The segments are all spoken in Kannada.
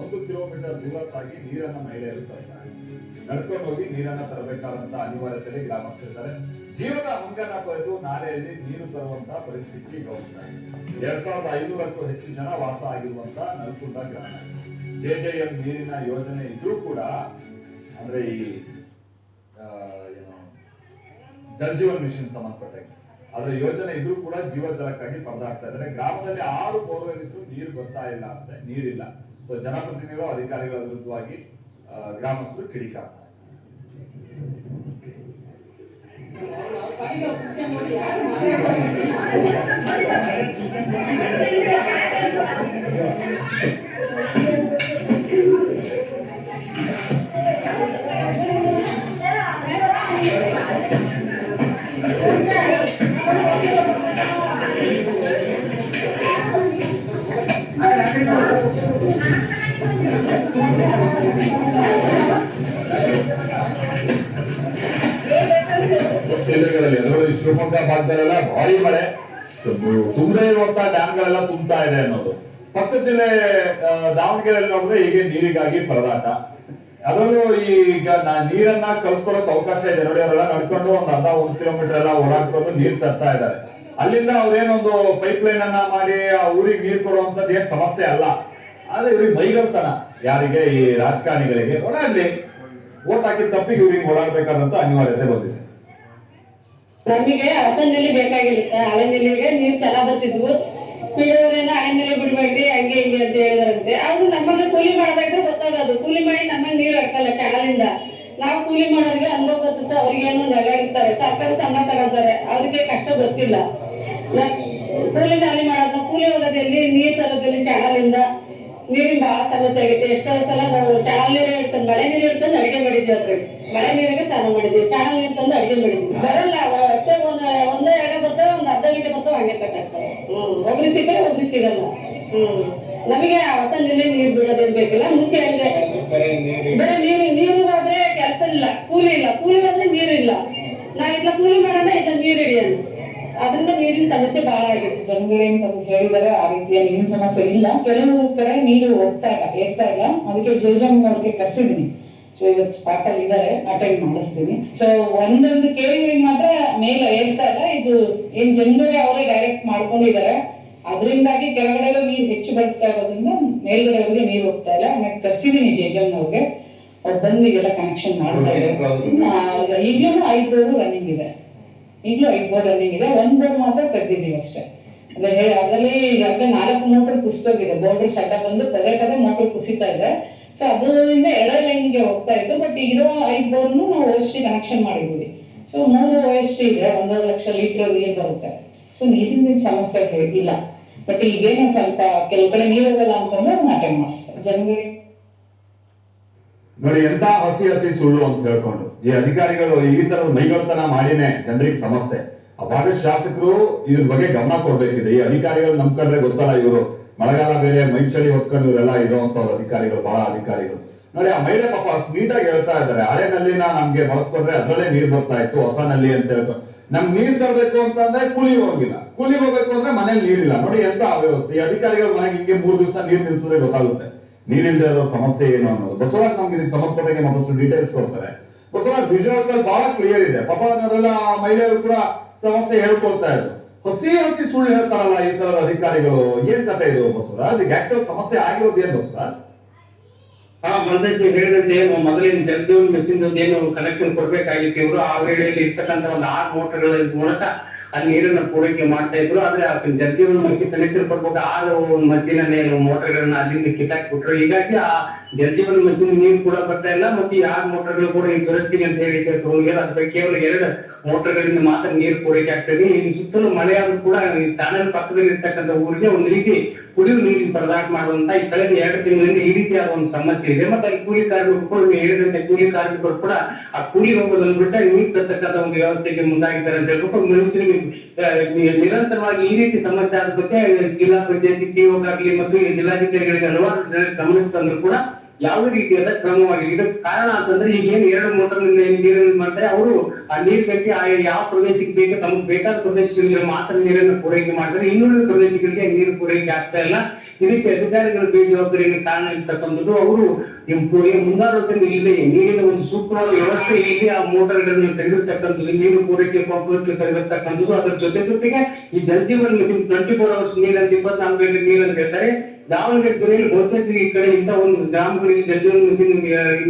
ಒಂದು ಕಿಲೋಮೀಟರ್ ದೂರ ಸಾಗಿ ನೀರನ್ನ ಮಹಿಳೆಯರು ತರ್ತಾರೆ ನಡ್ಕೊಂಡು ಹೋಗಿ ನೀರನ್ನ ತರಬೇಕಾದಂತ ಅನಿವಾರ್ಯತೆ ಗ್ರಾಮಸ್ಥರಿದ್ದಾರೆ ಜೀವನ ಹಂಗನ್ನ ಕೊರೆದು ನಾಲೆಯಲ್ಲಿ ನೀರು ತರುವಂತ ಪರಿಸ್ಥಿತಿ ಈಗ ಎರಡ್ ಸಾವಿರದ ಐನೂರಕ್ಕೂ ಹೆಚ್ಚು ಜನ ವಾಸ ಆಗಿರುವಂತ ನಲ್ಕುಂಡ ಗ್ರಾಮ ಜೆ ಜೆ ಎಂ ನೀರಿನ ಯೋಜನೆ ಇದ್ರೂ ಕೂಡ, ಅಂದ್ರೆ ಈ ಏನು, ಜಲ್ ಜೀವನ್ ಮಿಷನ್ ಸಂಬಂಧಪಟ್ಟ ಅದರ ಯೋಜನೆ ಇದ್ರೂ ಕೂಡ ಜೀವ ಜಲಕ್ಕಾಗಿ ಪರದಾಡ್ತಾ ಇದ್ದಾರೆ. ಗ್ರಾಮದಲ್ಲಿ ಆರು ಬೋರ್ವೆಲ್ ಇದ್ದು ನೀರು ಬರ್ತಾ ಇಲ್ಲ ಅಂತೆ, ನೀರಿಲ್ಲ. ಸೊ ಜನಪ್ರತಿನಿಧಿಗಳು ಅಧಿಕಾರಿಗಳ ವಿರುದ್ಧವಾಗಿ ಆ, ಗ್ರಾಮಸ್ಥರು ಕಿಡಿಕಾರ್ತಾರೆ ಜಿಲ್ಲೆಗಳಲ್ಲಿ ಅದರಲ್ಲೂ ಈ ಶಿವಮೊಗ್ಗ ಭಾಗದಲ್ಲೆಲ್ಲ ಭಾರಿ ಮಳೆ. ತುಂಬದೇ ಇರುವಂತ ಡ್ಯಾಮ್ಗಳೆಲ್ಲ ತುಂಬ್ತಾ ಇದೆ ಅನ್ನೋದು. ಪಕ್ಕ ಜಿಲ್ಲೆ ದಾವಣಗೆರೆಯಲ್ಲಿ ನೋಡಿದ್ರೆ ಹೀಗೆ ನೀರಿಗಾಗಿ ಪರದಾಟ. ಅದರಲ್ಲೂ ಈಗ ನೀರನ್ನ ಕಳ್ಸ್ಕೊಳಕ್ ಅವಕಾಶ ಇದೆ. ನೋಡಿ, ಅವರೆಲ್ಲ ನಡ್ಕೊಂಡು ಒಂದ್ ಅರ್ಧ, ಒಂದು ಕಿಲೋಮೀಟರ್ ಎಲ್ಲ ಓಡಾಡ್ಕೊಂಡು ನೀರ್ ತರ್ತಾ ಇದ್ದಾರೆ. ಅಲ್ಲಿಂದ ಅವ್ರೇನೊಂದು ಪೈಪ್ ಲೈನ್ ಅನ್ನ ಮಾಡಿ ಆ ಊರಿಗೆ ನೀರ್ ಕೊಡುವಂತದ್ದು ಏನ್ ಸಮಸ್ಯೆ ಅಲ್ಲ. ಆದ್ರೆ ಇವ್ರಿಗೆ ಮೈಗರ್ತನ ಯಾರಿಗೆ? ಈ ರಾಜಕಾರಣಿಗಳಿಗೆ. ಓಡಾಡ್ಲಿ ಓಟ್ ಹಾಕಿದ ತಪ್ಪಿಗೆ ಇವ್ರಿಗೆ ಓಡಾಡ್ಬೇಕಾದಂತ ಅನಿವಾರ್ಯತೆ ಬಂದಿದೆ. ನಮಗೆ ಹಸನಲ್ಲಿ ಬೇಕಾಗಿಲ್ಲ ಸರ್ ಹಳೆ ನೀರು ಚೆನ್ನಾಗಿ ಬರ್ತಿದ್ವು. ಬಿಡೋದ್ರಿಂದ ಹಳೆ ನೆಲೆ ಬಿಡ್ಬೇಡ್ರಿ, ಹಂಗೆ ಹಿಂಗೆ ಅಂತ ಹೇಳಿದ್ರಂತೆ. ಅವ್ರು ನಮ್ಮನ್ನ ಕೂಲಿ ಮಾಡೋದಾದ್ರೆ ಗೊತ್ತಾಗೋದು. ಕೂಲಿ ಮಾಡಿ ನಮ್ಮನ್ನ ನೀರು ಹಡ್ಕಲ್ಲ ಚಾನಲಿಂದ ನಾವು ಕೂಲಿ ಮಾಡೋರಿಗೆ ಅನುಭವ ಗೊತ್ತಿತ್ತು ಅವ್ರಿಗೇನು ನೆಲ ಇರ್ತಾರೆ ಸರ್ಕಾರ ಸಂಬಳ ತಗೊಂತಾರೆ ಅವ್ರಿಗೆ ಕಷ್ಟ ಗೊತ್ತಿಲ್ಲ. ಕೂಲಿ ದಾಲಿ ಮಾಡೋದು, ಕೂಲಿ ಹೋಗೋದಲ್ಲಿ ನೀರು ತರೋದಲ್ಲಿ ಚಾನಲಿಂದ ನೀರಿನ ಬಹಳ ಸಮಸ್ಯೆ ಆಗುತ್ತೆ ಎಷ್ಟೋ ಸಲ ನಾವು ಚಾನಲ್ ನೀರು ಹಿಡ್ಕೊಂಡು ಮಳೆ ನೀರು ಹಿಡ್ಕೊಂಡು ಅಡಿಗೆ ಮಾಡಿದ್ವಿ ಅದ್ರಲ್ಲಿ. ಮಳೆ ನೀರಿಗೆ ಸ್ನಾನ ಮಾಡಿದ್ವಿ. ಚಾನಲ್ ನೀರು ತಂದು ಅಡಿಗೆ ಮಾಡಿದ್ವಿ. ಬರಲ್ಲ ಅಷ್ಟೇ ಒಂದ್ ಒಂದೇ ಎಡೆ ಬರ್ತಾವ ಒಂದ್ ಅರ್ಧ ಗಂಟೆ ಬರ್ತಾವ ಹಂಗೆ ಕಟ್ಟಾಗ್ತವೆ ಹ್ಮ್. ಒಬ್ರು ಸಿಗ್ತಾರೆ ಒಬ್ರಿ ಸಿಗಲ್ಲ ಹ್ಮ್. ನಮಗೆ ಹೊಸ ನೆಲೆ ನೀರು ಬಿಡೋದೇನ್ ಬೇಕಿಲ್ಲ? ಮುಂಚೆ ಹಂಗೆ? ಬರೀ ನೀರು. ನೀರು ಹೋದ್ರೆ ಕೆಲಸ ಇಲ್ಲ. ಕೂಲಿ ಇಲ್ಲ. ಕೂಲಿ ಹೋದ್ರೆ ನೀರಿಲ್ಲ ಇಲ್ಲ. ಕೂಲಿ ಮಾಡೋಣ ಇಲ್ಲ ನೀರ್ ಹಿಡಿಯೋಣ. ಅದರಿಂದ ನೀರಿನ ಸಮಸ್ಯೆ ಬಹಳ ಆಗಿತ್ತು. ಜನಗಳೇನ್ ತಮ್ಗೆ ಹೇಳಿದಾರೆ ಆ ರೀತಿಯ ನೀರಿನ ಸಮಸ್ಯೆ ಇಲ್ಲ. ಕೆಲವು ಕಡೆ ನೀರು ಹೋಗ್ತಾ ಇಲ್ಲ ಏರ್ತಾ ಇಲ್ಲ. ಅದಕ್ಕೆ ಜೋಜಮ್ ಅವ್ರಿಗೆ ಕರ್ಸಿದೀನಿ ಸೊ ಇವತ್ತು ಸ್ಪಾಟ್ ಅಲ್ಲಿ ಇದಾರೆ ಅಟೆಂಡ್ ಮಾಡಿಸ್ತೀನಿ. ಸೊ ಒಂದೊಂದು ಕೇಳಿಗಳಿಗೆ ಮಾತ್ರ ಮೇಲೆ ಹೇಳ್ತಾ ಇಲ್ಲ. ಇದು ಏನ್ ಜನರೇ ಅವರೇ ಡೈರೆಕ್ಟ್ ಮಾಡ್ಕೊಂಡಿದ್ದಾರೆ. ಅದರಿಂದಾಗಿ ಕೆಳಗಡೆ ನೀರು ಹೆಚ್ಚು ಬಳಸ್ತಾ ಇರೋದ್ರಿಂದ ಮೇಲ್ಗಡೆವರೆಗೆ ನೀರು ಹೋಗ್ತಾ ಇಲ್ಲ. ಹಾಗಾಗಿ ಕರ್ಸಿದೀನಿ ಜೇಜಮ್ ಅವ್ರಿಗೆ. ಅವ್ರು ಬಂದು ಈಗೆಲ್ಲ ಕನೆಕ್ಷನ್ ಮಾಡ್ತಾ ಇದ್ದಾರೆ. ಐದ್ ಬೋರ್ ರನ್ನಿಂಗ್ ಇದೆ. ಈಗಲೂ ಐದು ಬೋರ್ ರನ್ನಿಂಗ್ ಇದೆ. ಒಂದ್ ಬೋರ್ ಮಾತ್ರ ತೆಗ್ದಿದೀವಿ ಅಷ್ಟೇ. ಅಂದ್ರೆ ಹೇಳಿ ಅದರಲ್ಲಿ ಈಗಾಗಲೇ ನಾಲ್ಕು ಮೋಟರ್ ಕುಸಿತೋಗಿದೆ ಬೋರ್ಡರ್ ಸಡ್ಡ ಬಂದು ಪದೇ ಪದೇ ಮೋಟರ್ ಕುಸಿತಾ ಇದೆ. ಸೊ ಅದರಿಂದ ಎಡ ಲೈನ್ಗೆ ಹೋಗ್ತಾ ಇತ್ತು. ಬಟ್ ಇರೋ ಐದು ಬೋರ್ನು ನಾವು ಓ ಎಸ್ ಟಿ ಕನೆಕ್ಷನ್ ಮಾಡಿದೀವಿ ಸೊ ಮೂರು ಓ ಎಸ್ ಟಿ ಇದೆ. ಒಂದೂವರೆ ಲಕ್ಷ ಲೀಟರ್ ನೀರು ಬರುತ್ತೆ. ಸೊ ನೀರಿನ ಸಮಸ್ಯೆ ಇಲ್ಲ. ಬಟ್ ಈಗೇನು ಸ್ವಲ್ಪ ಕೆಲವು ಕಡೆ ನೀರು ಹೋಗಲ್ಲ ಅಂತಂದ್ರೆ ಅದನ್ನ ಅಟೆಂಡ್ ಮಾಡಿಸ್ತಾರೆ. ಜನಗಳಿಗೆ ನೋಡಿ, ಎಂತ ಹಸಿ ಹಸಿ ಸುಳ್ಳು ಅಂತ ಹೇಳ್ಕೊಂಡು. ಈ ಅಧಿಕಾರಿಗಳು ಈ ತರದ ಮೈಗಳ್ತನ ಮಾಡಿನೇ ಜನರಿಗೆ ಸಮಸ್ಯೆ. ಭಾಗದ ಶಾಸಕರು ಇದ್ರ ಬಗ್ಗೆ ಗಮನ ಕೊಡ್ಬೇಕಿದೆ. ಈ ಅಧಿಕಾರಿಗಳು ನಂಬ್ಕೊಂಡ್ರೆ ಗೊತ್ತಲ್ಲ ಇವರು. ಮಳೆಗಾಲ ಬೇರೆ ಮೈ ಚಳಿ ಹೊತ್ಕೊಂಡು ಇವರೆಲ್ಲ ಇರುವಂತವ್ರು ಅಧಿಕಾರಿಗಳು ಬಹಳ ಅಧಿಕಾರಿಗಳು. ನೋಡಿ, ಆ ಮಹಿಳೆ ಪಾಪ ಅಷ್ಟು ನೀಟಾಗಿ ಹೇಳ್ತಾ ಇದ್ದಾರೆ. ಹಳೆ ನಲ್ಲಿನ ನಮ್ಗೆ ಬಳಸ್ಕೊಂಡ್ರೆ ಅದ್ರಲ್ಲೇ ನೀರ್ ಬರ್ತಾ ಇತ್ತು, ಹೊಸ ನಲ್ಲಿ ಅಂತ ಹೇಳ್ಕೊಂಡು. ನಮ್ಗೆ ನೀರ್ ತರಬೇಕು ಅಂತಂದ್ರೆ ಕೂಲಿ ಹೋಗಿಲ್ಲ. ಕೂಲಿ ಹೋಗ್ಬೇಕು ಅಂದ್ರೆ ಮನೇಲಿ ನೀರಿಲ್ಲ. ನೋಡಿ, ಎಂತ ಅವ್ಯವಸ್ಥೆ. ಈ ಅಧಿಕಾರಿಗಳ ಮನೆಗೆ ಹಿಂಗೆ ಮೂರ್ ದಿವಸ ನೀರ್ ನಿಲ್ಸಿದ್ರೆ ಗೊತ್ತಾಗುತ್ತೆ. ನೀರಿಲ್ದೇ ಇರೋ ಸಮಸ್ಯೆ ಏನು ಅನ್ನೋದು. ಬಸವರಾಜ್ ನಮ್ಗೆ ಇದಕ್ಕೆ ಸಂಬಂಧಪಟ್ಟಂಗೆ ಮತ್ತಷ್ಟು ಡೀಟೇಲ್ಸ್ ಕೊಡ್ತಾರೆ. ಬಸವರಾಜ್ ವಿಜುವಲ್ಸ್ ಅಲ್ಲಿ ಬಹಳ ಕ್ಲಿಯರ್ ಇದೆ. ಪಾಪ ಅವರೆಲ್ಲ ಮಹಿಳೆಯರು ಕೂಡ ಸಮಸ್ಯೆ ಹೇಳ್ಕೊಳ್ತಾ ಇದ್ರು. ಹಸಿ ಹಸಿ ಸುಳ್ಳು ಹೇಳ್ತಾರಲ್ಲ ಈ ತರದ ಅಧಿಕಾರಿಗಳು, ಏನ್ ಕತೆ ಇದು ಬಸವರಾಜ್? ಆಕ್ಚುಲ್ ಸಮಸ್ಯೆ ಆಗಿರೋದು ಏನ್ ಬಸವರಾಜ್? ಹಾ ಬಂದೈತಿ ಹೇಳಿದಂತೆ ಏನು ಮೊದಲಿನ ಜಲಜೀವನ್ ಮಿಷನ್ ಏನು ಕನೆಕ್ಷನ್ ಕೊಡ್ಬೇಕಾಗಿತ್ತು ಇವರು. ಆ ವೇಳೆಯಲ್ಲಿ ಇರ್ತಕ್ಕಂತ ಒಂದು ಆರು ಮೋಟರ್ಗಳ ಮೂಲಕ ಆ ನೀರನ್ನ ಪೂರೈಕೆ ಮಾಡ್ತಾ ಇದ್ರು. ಆದ್ರೆ ಜಲಜೀವನ್ ಮಕ್ಕಿ ಕನೆಕ್ಷನ್ ಕೊಡ್ಬೇಕು? ಆರು ಮದ್ದಿನ ಏನು ಮೋಟರ್ಗಳನ್ನ ಅಲ್ಲಿಂದ ಕಿತ್ತಾಕ್ ಬಿಟ್ರು ಹೀಗಾಗಿ ಆ ಜಲಜೀವನ್ ಮಧ್ಯ ನೀರು ಕೂಡ ಬರ್ತಾ ಇಲ್ಲ. ಮತ್ತೆ ಈ ಆರು ಮೋಟರ್ಗಳು ಕೂಡ ಈಗ ದುರಸ್ತಿಗೆ ಅಂತ ಹೇಳಿ ಅದ್ರ ಕೇವಲ ಎರಡು ಮೋಟರ್ಗಳಿಂದ ಮಾತ್ರ ನೀರು ಪೂರೈಕೆ ಆಗ್ತದೆ. ಇಲ್ಲಿ ಸುತ್ತಲೂ ಮಳೆ ಆದ್ರೂ ಕೂಡ ಈ ಚಾನಲ್ ಪಕ್ಕದಲ್ಲಿ ಇರ್ತಕ್ಕಂಥ ಊರಿಗೆ ಒಂದು ರೀತಿ ಕುಡಿಯುವ ನೀರಿನ ಪರದಾಟ ಮಾಡುವಂತ ಈ ಕಳೆದ ಎರಡು ತಿಂಗಳಿಂದ ಈ ರೀತಿಯಾದ ಒಂದು ಸಮಸ್ಯೆ ಇದೆ. ಮತ್ತೆ ಅಲ್ಲಿ ಕೂಲಿ ಕಾರ್ಮಿಕರು ನೀವು ಹೇಳಿದಂತೆ ಕೂಲಿ ಕಾರ್ಮಿಕರು ಕೂಡ ಆ ಕೂಲಿ ಹೋಗೋದನ್ನು ಬಿಟ್ಟ ನೀರು ತರ್ತಕ್ಕಂಥ ಒಂದು ವ್ಯವಸ್ಥೆಗೆ ಮುಂದಾಗಿದ್ದಾರೆ ಅಂತ ಮನುಷ್ಯರಿಗೆ ನಿರಂತರವಾಗಿ ಈ ರೀತಿ ಸಮಸ್ಯೆ ಆದ ಬಗ್ಗೆ ಜಿಲ್ಲಾ ಪಂಚಾಯತಿ ಪಿಒಗಾಗ್ಲಿ ಮತ್ತು ಜಿಲ್ಲಾಧಿಕಾರಿಗಳಿಗೆ ಹಲವಾರು ಗಮನಿಸಿದ್ರು ಕೂಡ ಯಾವುದೇ ರೀತಿಯಾದ ಕ್ರಮವಾಗಿ ಇದಕ್ಕೆ ಕಾರಣ ಅಂತಂದ್ರೆ ಈಗ ಏನು ಎರಡು ಮೋಟರ್ ನೀರನ್ನು ಮಾಡ್ತಾರೆ, ಅವರು ಆ ನೀರ್ ಯಾವ ಪ್ರದೇಶಕ್ಕೆ ಬೇಕು, ತಮಗೆ ಬೇಕಾದ ಪ್ರದೇಶಗಳಿಗೆ ಮಾತ್ರ ನೀರನ್ನು ಪೂರೈಕೆ ಮಾಡ್ತಾರೆ. ಇನ್ನುಳಿದ ಪ್ರದೇಶಗಳಿಗೆ ನೀರು ಪೂರೈಕೆ ಆಗ್ತಾ ಇಲ್ಲ. ಇದಕ್ಕೆ ಅಧಿಕಾರಿಗಳ ಬೇಜವಾಬ್ದಾರಿಯನ್ನು ಕಾರಣ ಇರ್ತಕ್ಕಂಥದ್ದು ಅವರು ಮುಂದಾರೋಗ್ಯ ಇಲ್ಲದೆ. ನೀರಿನ ಒಂದು ಸೂಕ್ತವಾದ ವ್ಯವಸ್ಥೆ ಇಲ್ಲಿ ಆ ಮೋಟರ್ಗಳನ್ನು ತೆಗೆದಿರ್ತಕ್ಕಂಥದ್ದು, ನೀರು ಪೂರೈಕೆ, ಪಂಪ್ ತೆಗೆದಿರ್ತಕ್ಕಂಥದ್ದು. ಅದರ ಜೊತೆ ಜೊತೆಗೆ ಈ ಮಿಷನ್ ಟ್ವೆಂಟಿ ಫೋರ್ ಅವರ್ಸ್ ನೀರಂತ ಇಪ್ಪತ್ನಾಲ್ಕು ಗಂಟೆ ನೀರಂತ ಹೇಳ್ತಾರೆ ದಾವಣಗೆರೆ ಜಿಲ್ಲೆಯಲ್ಲಿ ಬಹುತೇಕ ಈ ಕಡೆ ಇಂಥ ಒಂದು ಗ್ರಾಮಗಳಿಗೆ ಮಿಷನ್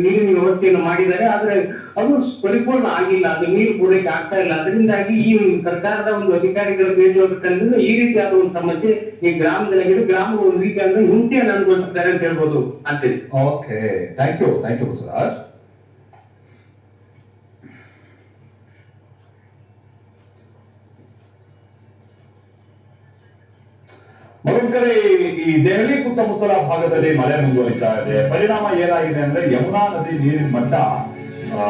ನೀರಿನ ವ್ಯವಸ್ಥೆಯನ್ನು ಮಾಡಿದ್ದಾರೆ. ಆದ್ರೆ ಅದು ಪರಿಪೂರ್ಣ ಆಗಿಲ್ಲ. ಅದು ನೀರು ಪೂರೈಕೆ ಆಗ್ತಾ ಇಲ್ಲ. ಅದರಿಂದಾಗಿ ಈ ಸರ್ಕಾರದ ಒಂದು ಅಧಿಕಾರಿಗಳ ಬೇಜವಾಬ್ದಾರಿಯಿಂದ ಈ ರೀತಿಯಾದ ಒಂದು ಸಮಸ್ಯೆ ಈ ಗ್ರಾಮದಲ್ಲಿ ಗ್ರಾಮ ಒಂದು ರೀತಿಯಾದ ಹಿಂಸೆಯನ್ನು ಅನುಭವಿಸ್ತಾರೆ ಅಂತ ಹೇಳ್ಬೋದು. ಅಂತೇಳಿ okay thank you thank you Basavaraj ಕಡೆ ಈ ದೆಹಲಿ ಸುತ್ತಮುತ್ತಲ ಭಾಗದಲ್ಲಿ ಮಳೆ ಮುಂದುವರಿತಾ ಇದೆ. ಪರಿಣಾಮ ಏನಾಗಿದೆ ಅಂದ್ರೆ ಯಮುನಾ ನದಿ ನೀರಿನ ಮಟ್ಟ ಆ,